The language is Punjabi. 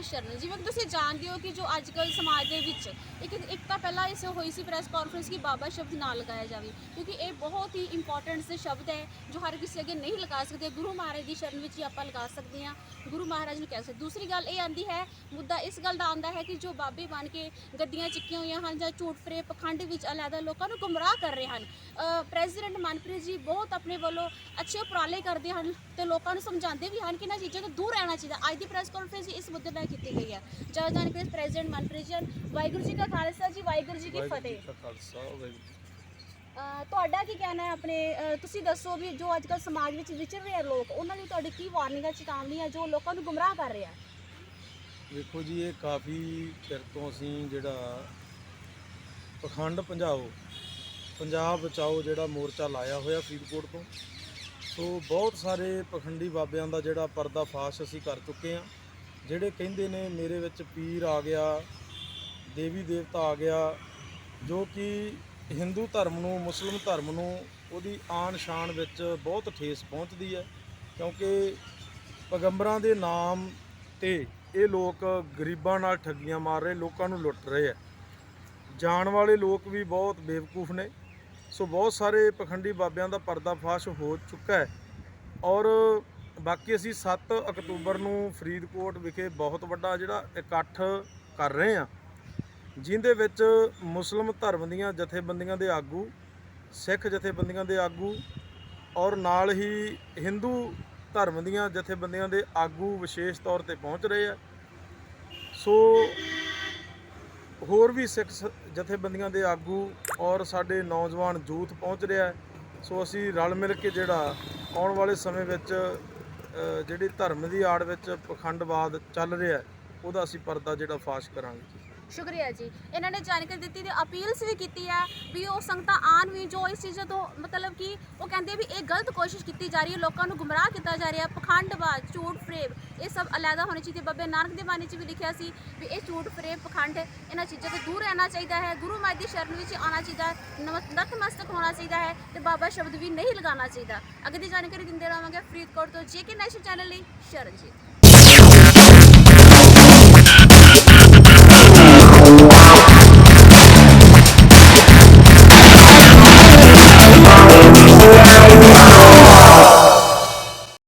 ਸ਼ਰਨ ਜਿਵੇਂ ਕਿ ਤੁਸੀਂ ਜਾਣਦੇ ਹੋ ਕਿ ਜੋ ਅੱਜ ਕੱਲ ਸਮਾਜ ਦੇ ਵਿੱਚ ਇੱਕ ਇੱਕ ਤਾਂ ਪਹਿਲਾਂ ਇਸ ਹੋਈ ਸੀ ਪ੍ਰੈਸ ਕਾਨਫਰੰਸ ਕਿ ਬਾਬਾ ਸ਼ਬਦ ਨਾ ਲਗਾਇਆ ਜਾਵੇ, ਕਿਉਂਕਿ ਇਹ ਬਹੁਤ ਹੀ ਇੰਪੋਰਟੈਂਟ ਸ਼ਬਦ ਹੈ, ਜੋ ਹਰ ਕਿਸੇ ਅੱਗੇ ਨਹੀਂ ਲਗਾ ਸਕਦੇ। ਗੁਰੂ ਮਹਾਰਾਜ ਦੀ ਸ਼ਰਨ ਵਿੱਚ ਹੀ ਆਪਾਂ ਲਗਾ ਸਕਦੇ ਹਾਂ। ਗੁਰੂ ਮਹਾਰਾਜ ਨੂੰ ਕਹਿ ਸਕਦੇ। ਦੂਸਰੀ ਗੱਲ ਇਹ ਆਂਦੀ ਹੈ, ਮੁੱਦਾ ਇਸ ਗੱਲ ਦਾ ਆਂਦਾ ਹੈ ਕਿ ਜੋ ਬਾਬੇ ਬਣ ਕੇ ਗੱਦੀਆਂ ਚੱਕੀਆਂ ਹੋਈਆਂ ਹਨ ਜਾਂ ਝੂਠ ਫਰੇ ਪਖੰਡ ਵਿੱਚ ਅਲੱਗ ਲੋਕਾਂ ਨੂੰ ਗੁੰਮਰਾਹ ਕਰ ਰਹੇ ਹਨ ਪ੍ਰੈਜ਼ੀਡੈਂਟ ਮਨਪ੍ਰੀਤ ਜੀ ਬਹੁਤ ਆਪਣੇ ਵੱਲੋਂ ਅੱਛੇ ਉਪਰਾਲੇ ਕਰਦੇ ਹਨ। ਤੇ ਲੋਕਾਂ ਨੂੰ ਸਮਝਾਉਂਦੇ ਵੀ ਹਨ ਕਿ ਇਹਨਾਂ ਚੀਜ਼ਾਂ ਤੋਂ ਦੂਰ ਰਹਿਣਾ ਚਾਹੀਦਾ ਅੱਜ ਦੀ ਪ੍ਰੈਸ ਕਾਨਫਰੰਸ ਇਸ ਮੁੱਦੇ ਨਾਲ ਕੀਤੀ ਗਈ ਹੈ ਜ਼ਿਆਦਾ ਜਾਣਕਾਰੀ ਪ੍ਰੈਜ਼ੀਡੈਂਟ ਮਨਪ੍ਰੀਤ ਜੀ। ਵਾਹਿਗੁਰੂ ਜੀ ਕਾ ਖਾਲਸਾ ਜੀ ਵਾਹਿਗੁਰੂ ਜੀ ਕੀ ਫਤਿਹ ਤੁਹਾਡਾ ਕੀ ਕਹਿਣਾ ਹੈ ਆਪਣੇ ਤੁਸੀਂ ਦੱਸੋ ਵੀ ਜੋ ਅੱਜ ਕੱਲ ਸਮਾਜ ਵਿੱਚ ਵਿਚਰ ਰਹੇ ਆ ਲੋਕ ਉਹਨਾਂ ਲਈ ਤੁਹਾਡੀ ਕੀ ਵਾਰਨਿੰਗ ਹੈ ਚੇਤਾਵਨੀ ਹੈ ਜੋ ਲੋਕਾਂ ਨੂੰ ਗੁੰਮਰਾਹ ਕਰ ਰਹੇ ਆ। ਵੇਖੋ ਜੀ ਇਹ ਕਾਫੀ ਚਿਰ ਤੋਂ ਅਸੀਂ ਜਿਹੜਾ ਪਖੰਡ ਭੰਜਾਓ ਪੰਜਾਬ ਬਚਾਓ ਜਿਹੜਾ ਮੋਰਚਾ ਲਾਇਆ ਹੋਇਆ ਫਰੀਦਕੋਟ ਤੋਂ ਸੋ ਬਹੁਤ ਸਾਰੇ ਪਖੰਡੀ ਬਾਬਿਆਂ ਦਾ ਜਿਹੜਾ ਪਰਦਾਫਾਸ਼ ਅਸੀਂ ਕਰ ਚੁੱਕੇ ਹਾਂ। ਜਿਹੜੇ ਕਹਿੰਦੇ ਨੇ, ਮੇਰੇ ਵਿੱਚ ਪੀਰ ਆ ਗਿਆ, ਦੇਵੀ ਦੇਵਤਾ ਆ ਗਿਆ, ਜੋ ਕਿ ਹਿੰਦੂ ਧਰਮ ਨੂੰ, ਮੁਸਲਮ ਧਰਮ ਨੂੰ ਉਹਦੀ ਆਨ ਸ਼ਾਨ ਵਿੱਚ ਬਹੁਤ ਠੇਸ ਪਹੁੰਚਦੀ ਹੈ। ਕਿਉਂਕਿ ਪੈਗੰਬਰਾਂ ਦੇ ਨਾਮ ਤੇ ਇਹ ਲੋਕ ਗਰੀਬਾਂ ਨਾਲ ਠੱਗੀਆਂ ਮਾਰ ਰਹੇ, ਲੋਕਾਂ ਨੂੰ ਲੁੱਟ ਰਹੇ ਆ ਜਾਣ ਵਾਲੇ ਲੋਕ ਵੀ ਬਹੁਤ ਬੇਵਕੂਫ ਨੇ। ਸੋ ਬਹੁਤ ਸਾਰੇ ਪਖੰਡੀ ਬਾਬਿਆਂ ਦਾ ਪਰਦਾਫਾਸ਼ ਹੋ ਚੁੱਕਾ ਹੈ। ਔਰ ਬਾਕੀ ਅਸੀਂ 7 ਅਕਤੂਬਰ ਨੂੰ ਫਰੀਦਕੋਟ ਵਿਖੇ ਬਹੁਤ ਵੱਡਾ ਜਿਹੜਾ ਇਕੱਠ ਕਰ ਰਹੇ ਹਾਂ, ਜਿੰਦੇ ਵਿੱਚ ਮੁਸਲਮ ਧਰਮ ਦੀਆਂ ਜਥੇਬੰਦੀਆਂ ਦੇ ਆਗੂ, ਸਿੱਖ ਜਥੇਬੰਦੀਆਂ ਦੇ ਆਗੂ ਔਰ ਨਾਲ ਹੀ ਹਿੰਦੂ ਧਰਮ ਦੀਆਂ ਜਥੇਬੰਦੀਆਂ ਦੇ ਆਗੂ ਵਿਸ਼ੇਸ਼ ਤੌਰ ਤੇ ਪਹੁੰਚ ਰਹੇ ਆ। ਸੋ ਹੋਰ ਵੀ ਸਿੱਖ ਸ- ਜਥੇਬੰਦੀਆਂ ਦੇ ਆਗੂ ਔਰ ਸਾਡੇ ਨੌਜਵਾਨ ਯੂਥ ਪਹੁੰਚ ਰਿਹਾ ਹੈ। ਸੋ ਅਸੀਂ ਰਲ ਮਿਲ ਕੇ ਜਿਹੜਾ ਆਉਣ ਵਾਲੇ ਸਮੇਂ ਵਿੱਚ ਜਿਹੜੀ ਧਰਮ ਦੀ ਆੜ ਵਿੱਚ ਪਖੰਡਵਾਦ ਚੱਲ ਰਿਹਾ ਉਹਦਾ ਅਸੀਂ ਪਰਦਾ ਜਿਹੜਾ ਫਾਸ਼ ਕਰਾਂਗੇ। ਸ਼ੁਕਰੀਆ ਜੀ। ਇਹਨਾਂ ਨੇ ਜਾਣਕਾਰੀ ਦਿੱਤੀ ਤੇ ਅਪੀਲਸ ਵੀ ਕੀਤੀ ਹੈ ਵੀ ਉਹ ਸੰਗਤਾਂ ਆਣ ਵੀ, ਜੋ ਇਸ ਚੀਜ਼ਾਂ ਤੋਂ ਮਤਲਬ ਕਿ ਉਹ ਕਹਿੰਦੇ ਵੀ ਇਹ ਗਲਤ ਕੋਸ਼ਿਸ਼ ਕੀਤੀ ਜਾ ਰਹੀ ਹੈ, ਲੋਕਾਂ ਨੂੰ ਗੁੰਮਰਾਹ ਕੀਤਾ ਜਾ ਰਿਹਾ ਪਖੰਡਵਾਦ ਝੂਠ ਫਰੇਬ ਇਹ ਸਭ ਅਲੱਗਾ ਹੋਣੀ ਚਾਹੀਦੀ ਬਾਬੇ ਨਾਨਕ ਦੇ ਬਾਣੀ 'ਚ ਵੀ ਲਿਖਿਆ ਸੀ ਵੀ ਇਹ ਝੂਠ ਫਰੇਬ ਪਖੰਡ, ਇਹਨਾਂ ਚੀਜ਼ਾਂ ਤੋਂ ਦੂਰ ਰਹਿਣਾ ਚਾਹੀਦਾ ਹੈ। ਗੁਰੂ ਮਾਈ ਦੀ ਸ਼ਰਨ ਵਿੱਚ ਆਉਣਾ ਚਾਹੀਦਾ ਹੈ ਨਤਮਸਤਕ ਹੋਣਾ ਚਾਹੀਦਾ ਹੈ ਤੇ ਬਾਬਾ ਸ਼ਬਦ ਵੀ ਨਹੀਂ ਲਗਾਉਣਾ ਚਾਹੀਦਾ। ਅਗਲੀ ਜਾਣਕਾਰੀ ਦਿੰਦੇ ਰਹਾਂਗੇ ਫਰੀਦਕੋਟ ਤੋਂ ਜੇ ਕੇ ਨੈਸ਼ਨਲ ਚੈਨਲ ਲਈ, ਸ਼ਰਨਜੀਤ। you.